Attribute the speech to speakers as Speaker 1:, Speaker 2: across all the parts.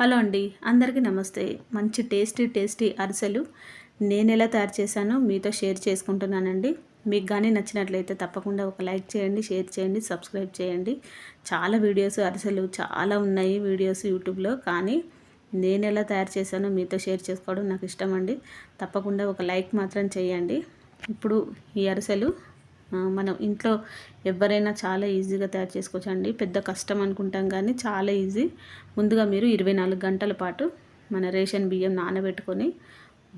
Speaker 1: Hello అండి అందరికీ నమస్తే. మంచి టేస్టీ టేస్టీ అరిసెలు నేను ఎలా తయారు చేశానో మీతో షేర్ చేసుకుంటున్నానండి. మీకు కానీ నచ్చినట్లయితే తప్పకుండా ఒక లైక్ చేయండి షేర్ చేయండి సబ్స్క్రైబ్ చేయండి. చాలా వీడియోస్ అరిసెలు చాలా ఉన్నాయి వీడియోస్ యూట్యూబ్లో కానీ నేను ఎలా తయారు చేశానో మీతో షేర్ చేసుకోవడం నాకు ఇష్టం అండి. తప్పకుండా ఒక లైక్ మాత్రం చేయండి. ఇప్పుడు ఈ అరిసెలు మనం ఇంట్లో ఎవరైనా చాలా ఈజీగా తయారు చేసుకోవచ్చు అండి పెద్ద కష్టం అనుకుంటాం కానీ చాలా ఈజీ. ముందుగా మీరు ఇరవై నాలుగు గంటల పాటు మన రేషన్ బియ్యం నానబెట్టుకొని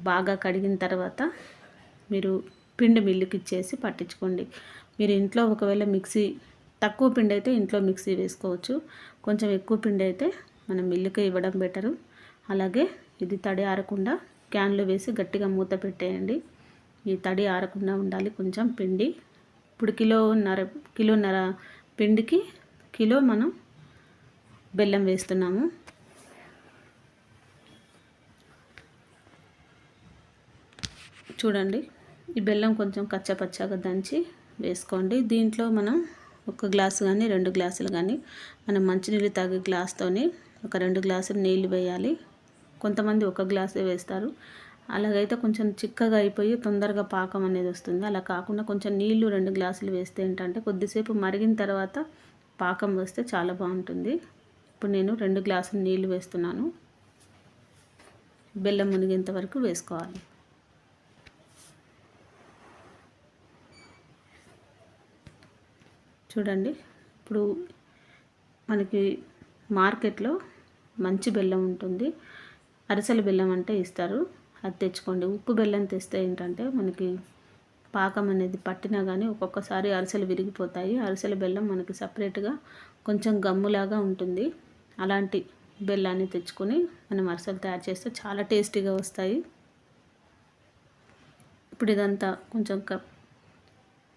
Speaker 1: బాగా కడిగిన తర్వాత మీరు పిండి మిల్లుకి ఇచ్చేసి పట్టించుకోండి. మీరు ఇంట్లో ఒకవేళ మిక్సీ తక్కువ పిండి అయితే ఇంట్లో మిక్సీ వేసుకోవచ్చు. కొంచెం ఎక్కువ పిండి అయితే మనం మిల్లుకి ఇవ్వడం బెటరు. అలాగే ఇది తడి ఆరకుండా క్యాన్లో వేసి గట్టిగా మూత పెట్టేయండి. ఈ తడి ఆరకుండా ఉండాలి. కొంచెం పిండి ఇప్పుడు కిలోన్నర కిలోన్నర పిండికి కిలో మనం బెల్లం వేస్తున్నాము. చూడండి ఈ బెల్లం కొంచెం కచ్చపచ్చగా దంచి వేసుకోండి. దీంట్లో మనం ఒక గ్లాసు కానీ రెండు గ్లాసులు కానీ మనం మంచినీళ్ళు తాగే గ్లాస్తోని ఒక రెండు గ్లాసులు నీళ్ళు వేయాలి. కొంతమంది ఒక గ్లాసే వేస్తారు. అలాగైతే కొంచెం చిక్కగా అయిపోయి తొందరగా పాకం అనేది వస్తుంది. అలా కాకుండా కొంచెం నీళ్ళు రెండు గ్లాసులు వేస్తే ఏంటంటే కొద్దిసేపు మరిగిన తర్వాత పాకం వస్తే చాలా బాగుంటుంది. ఇప్పుడు నేను రెండు గ్లాసులు నీళ్ళు వేస్తున్నాను. బెల్లం మునిగేంత వరకు వేసుకోవాలి. చూడండి ఇప్పుడు మనకి మార్కెట్లో మంచి బెల్లం ఉంటుంది. అరిసెల బెల్లం అంటే ఇస్తారు. అది తెచ్చుకోండి. ఉప్పు బెల్లం తెస్తే ఏంటంటే మనకి పాకం అనేది పట్టినా కానీ ఒక్కొక్కసారి అరిసెలు విరిగిపోతాయి. అరిసెల బెల్లం మనకి సపరేట్గా కొంచెం గమ్ములాగా ఉంటుంది. అలాంటి బెల్లాన్ని తెచ్చుకొని మనం అరిసెలు తయారు చేస్తే చాలా టేస్టీగా వస్తాయి. ఇప్పుడు ఇదంతా కొంచెం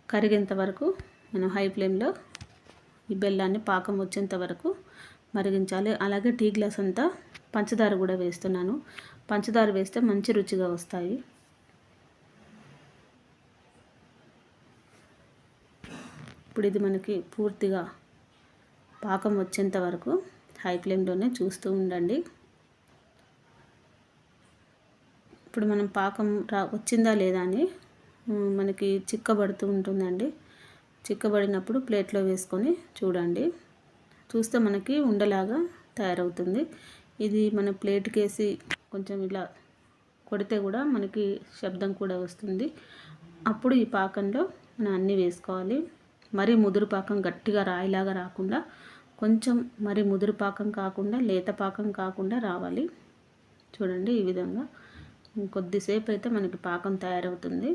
Speaker 1: కరిగేంత వరకు మనం హై ఫ్లేమ్లో ఈ బెల్లాన్ని పాకం వచ్చేంత వరకు మరిగించాలి. అలాగే టీ గ్లాస్ అంతా పంచదార కూడా వేస్తున్నాను. పంచదార వేస్తే మంచి రుచిగా వస్తాయి. ఇప్పుడు ఇది మనకి పూర్తిగా పాకం వచ్చేంత వరకు హై ఫ్లేమ్లోనే చూస్తూ ఉండండి. ఇప్పుడు మనం పాకం రా వచ్చిందా లేదా అని మనకి చిక్కబడుతూ ఉంటుందండి. చిక్కబడినప్పుడు ప్లేట్లో వేసుకొని చూడండి. చూస్తే మనకి ఉండలాగా తయారవుతుంది. ఇది మన ప్లేట్కి వేసి కొంచెం ఇలా కొడితే కూడా మనకి శబ్దం కూడా వస్తుంది. అప్పుడు ఈ పాకంలో మనం అన్నీ వేసుకోవాలి. మరీ ముదురు పాకం గట్టిగా రాయిలాగా రాకుండా కొంచెం మరి ముదురు పాకం కాకుండా లేత పాకం కాకుండా రావాలి. చూడండి ఈ విధంగా. కొద్దిసేపు అయితే మనకి పాకం తయారవుతుంది.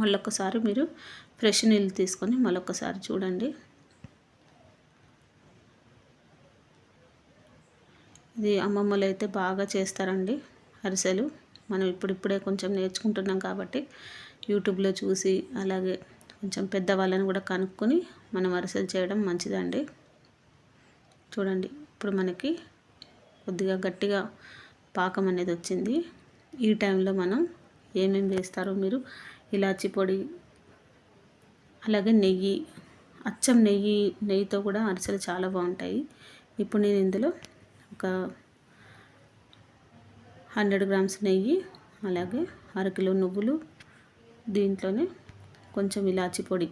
Speaker 1: మళ్ళొక్కసారి మీరు ఫ్రెష్ నీళ్ళు తీసుకొని మళ్ళొకసారి చూడండి. ఇది అమ్మమ్మలు అయితే బాగా చేస్తారండి అరిసెలు. మనం ఇప్పుడిప్పుడే కొంచెం నేర్చుకుంటున్నాం కాబట్టి యూట్యూబ్లో చూసి అలాగే కొంచెం పెద్దవాళ్ళని కూడా కనుక్కొని మనం అరిసెలు చేయడం మంచిదండి. చూడండి ఇప్పుడు మనకి కొద్దిగా గట్టిగా పాకం అనేది వచ్చింది. ఈ టైంలో మనం ఏమేమి వేస్తారో మీరు ఇలాచి పొడి అలాగే నెయ్యి అచ్చం నెయ్యి నెయ్యితో కూడా అరిసెలు చాలా బాగుంటాయి. ఇప్పుడు నేను ఇందులో ఒక హండ్రెడ్ గ్రామ్స్ నెయ్యి అలాగే అరకిలో నువ్వులు దీంట్లోనే కొంచెం ఇలాచి పొడి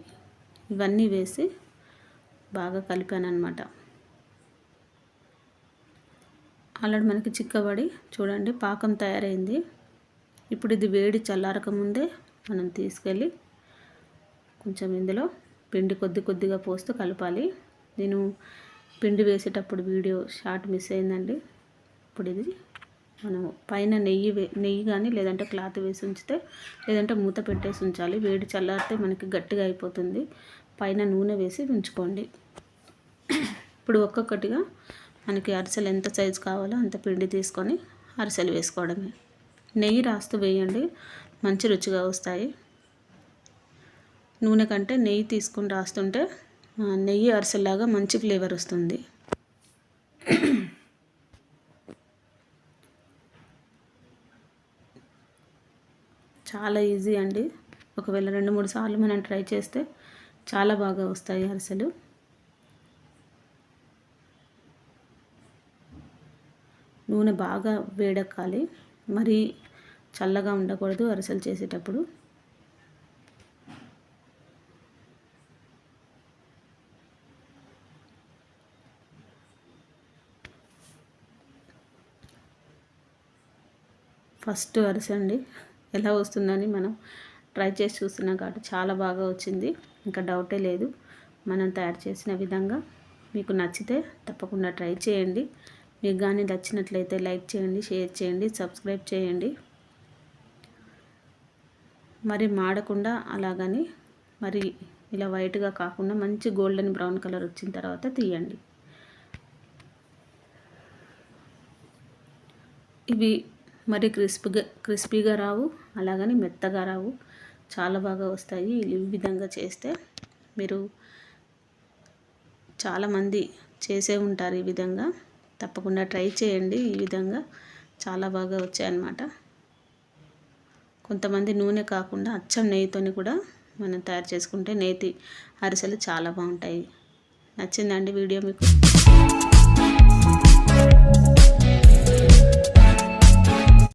Speaker 1: ఇవన్నీ వేసి బాగా కలిపాను అనమాట ఆల్రెడీ మనకి చిక్కబడి చూడండి పాకం తయారైంది. ఇప్పుడు ఇది వేడి చల్లారక ముందే మనం తీసుకెళ్ళి కొంచెం ఇందులో పిండి కొద్ది కొద్దిగా పోస్తూ కలపాలి. నేను పిండి వేసేటప్పుడు వీడియో షార్ట్ మిస్ అయిందండి. ఇప్పుడు ఇది మనము పైన నెయ్యి నెయ్యి కానీ లేదంటే క్లాత్ వేసి ఉంచితే లేదంటే మూత పెట్టేసి ఉంచాలి. వేడి చల్లారితే మనకి గట్టిగా అయిపోతుంది. పైన నూనె వేసి ఉంచుకోండి. ఇప్పుడు ఒక్కొక్కటిగా మనకి అరిసెలు ఎంత సైజు కావాలో అంత పిండి తీసుకొని అరిసెలు వేసుకోవడమే. నెయ్యి రాస్తూ వేయండి. మంచి రుచిగా వస్తాయి. నూనె కంటే నెయ్యి తీసుకొని రాస్తుంటే నెయ్యి అరిసెలాగా మంచి ఫ్లేవర్ వస్తుంది. చాలా ఈజీ అండి. ఒకవేళ రెండు మూడు సార్లు మనం ట్రై చేస్తే చాలా బాగా వస్తాయి అరిసెలు. నూనె బాగా వేడెక్కాలి. మరీ చల్లగా ఉండకూడదు అరిసెలు చేసేటప్పుడు. ఫస్ట్ అరిసండి ఎలా వస్తుందని మనం ట్రై చేసి చూస్తున్నాం కాబట్టి చాలా బాగా వచ్చింది. ఇంకా డౌటే లేదు. మనం తయారు చేసిన విధంగా మీకు నచ్చితే తప్పకుండా ట్రై చేయండి. మీకు కానీ నచ్చినట్లయితే లైక్ చేయండి షేర్ చేయండి సబ్స్క్రైబ్ చేయండి. మరి మాడకుండా అలాగని మరి ఇలా వైట్గా కాకుండా మంచి గోల్డెన్ బ్రౌన్ కలర్ వచ్చిన తర్వాత తీయండి. ఇవి మరి క్రిస్పీగా క్రిస్పీగా రావు అలాగని మెత్తగా రావు. చాలా బాగా వస్తాయి. ఈ విధంగా చేస్తే మీరు చాలామంది చేసే ఉంటారు ఈ విధంగా. తప్పకుండా ట్రై చేయండి. ఈ విధంగా చాలా బాగా వచ్చాయన్నమాట. కొంతమంది నూనె కాకుండా అచ్చం నెయ్యితోని కూడా మనం తయారు చేసుకుంటే నేతి అరిసెలు చాలా బాగుంటాయి. నచ్చిందండి వీడియో మీకు?